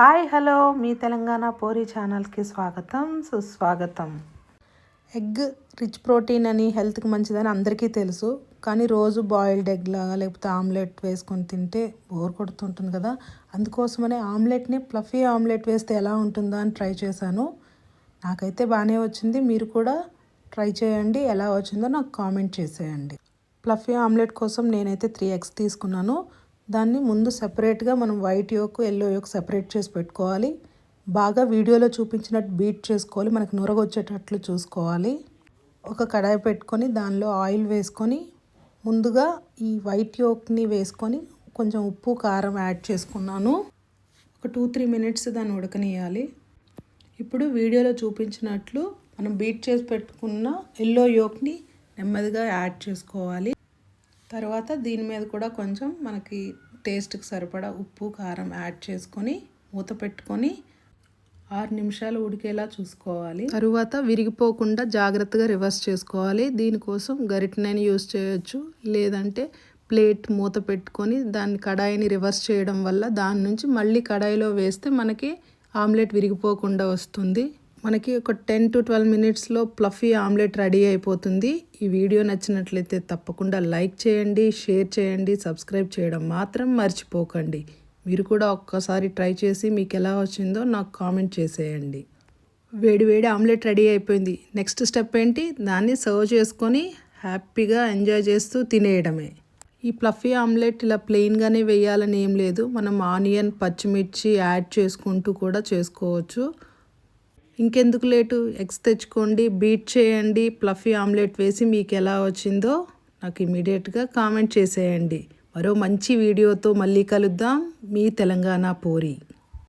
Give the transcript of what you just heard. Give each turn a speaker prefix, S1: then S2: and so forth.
S1: Hi hello. మీ తెలంగాణ పూరి ఛానల్కి స్వాగతం సుస్వాగతం. ఎగ్ రిచ్ ప్రోటీన్ అని హెల్త్కి మంచిదని అందరికీ తెలుసు. కానీ రోజు బాయిల్డ్ ఎగ్ లాగా లేకపోతే ఆమ్లెట్ వేసుకొని తింటే బోర్ కొడుతుంటుంది కదా. అందుకోసమనే ఆమ్లెట్ని ప్లఫీ ఆమ్లెట్ వేస్తే ఎలా ఉంటుందో అని ట్రై చేశాను. నాకైతే బాగానే వచ్చింది. మీరు కూడా ట్రై చేయండి. ఎలా వచ్చిందో నాకు కామెంట్ చేసేయండి. ప్లఫీ ఆమ్లెట్ కోసం నేనైతే త్రీ ఎగ్స్ తీసుకున్నాను. దాన్ని ముందు సపరేట్గా మనం white yolk yellow yolk separate చేసి పెట్టుకోవాలి. బాగా వీడియోలో చూపించినట్టు బీట్ చేసుకోవాలి. మనకు నురగొచ్చేటట్లు చూసుకోవాలి. ఒక కడాయి పెట్టుకొని దానిలో ఆయిల్ వేసుకొని ముందుగా ఈ వైట్ యోక్ని వేసుకొని కొంచెం ఉప్పు కారం యాడ్ చేసుకున్నాను. ఒక టూ త్రీ మినిట్స్ దాన్ని ఉడకనియాలి ఇప్పుడు వీడియోలో చూపించినట్లు మనం బీట్ చేసి పెట్టుకున్న ఎల్లో యోక్ని నెమ్మదిగా యాడ్ చేసుకోవాలి. తర్వాత దీని మీద కూడా కొంచెం మనకి టేస్ట్కి సరిపడా ఉప్పు కారం యాడ్ చేసుకొని మూత పెట్టుకొని ఆరు నిమిషాలు ఉడికేలా చూసుకోవాలి. తరువాత విరిగిపోకుండా జాగ్రత్తగా రివర్స్ చేసుకోవాలి. దీనికోసం గరిటెనైనా యూస్ చేయొచ్చు. లేదంటే ప్లేట్ మూత పెట్టుకొని దాన్ని కడాయిని రివర్స్ చేయడం వల్ల దాని నుంచి మళ్ళీ కడాయిలో వేస్తే మనకి ఆమ్లెట్ విరిగిపోకుండా వస్తుంది. మనకి ఒక టెన్ టు ట్వెల్వ్ మినిట్స్లో ప్లఫీ ఆమ్లెట్ రెడీ అయిపోతుంది. ఈ వీడియో నచ్చినట్లయితే తప్పకుండా లైక్ చేయండి షేర్ చేయండి సబ్స్క్రైబ్ చేయడం మాత్రం మర్చిపోకండి. మీరు కూడా ఒక్కసారి ట్రై చేసి మీకు ఎలా వచ్చిందో నాకు కామెంట్ చేసేయండి. వేడి వేడి ఆమ్లెట్ రెడీ అయిపోయింది. నెక్స్ట్ స్టెప్ ఏంటి? దాన్ని సర్వ్ చేసుకొని హ్యాపీగా ఎంజాయ్ చేస్తూ తినేయడమే. ఈ ప్లఫీ ఆమ్లెట్ ఇలా ప్లెయిన్గానే వేయాలని ఏం లేదు. మనం ఆనియన్ పచ్చిమిర్చి యాడ్ చేసుకుంటూ కూడా చేసుకోవచ్చు. ఇంకెందుకు లేటు? ఎగ్స్ తెచ్చుకోండి బీట్ చేయండి ప్లఫీ ఆమ్లెట్ వేసి మీకు ఎలా వచ్చిందో నాకు ఇమీడియట్గా కామెంట్ చేసేయండి. మరో మంచి వీడియోతో మళ్ళీ కలుద్దాం. మీ తెలంగాణ పూరి.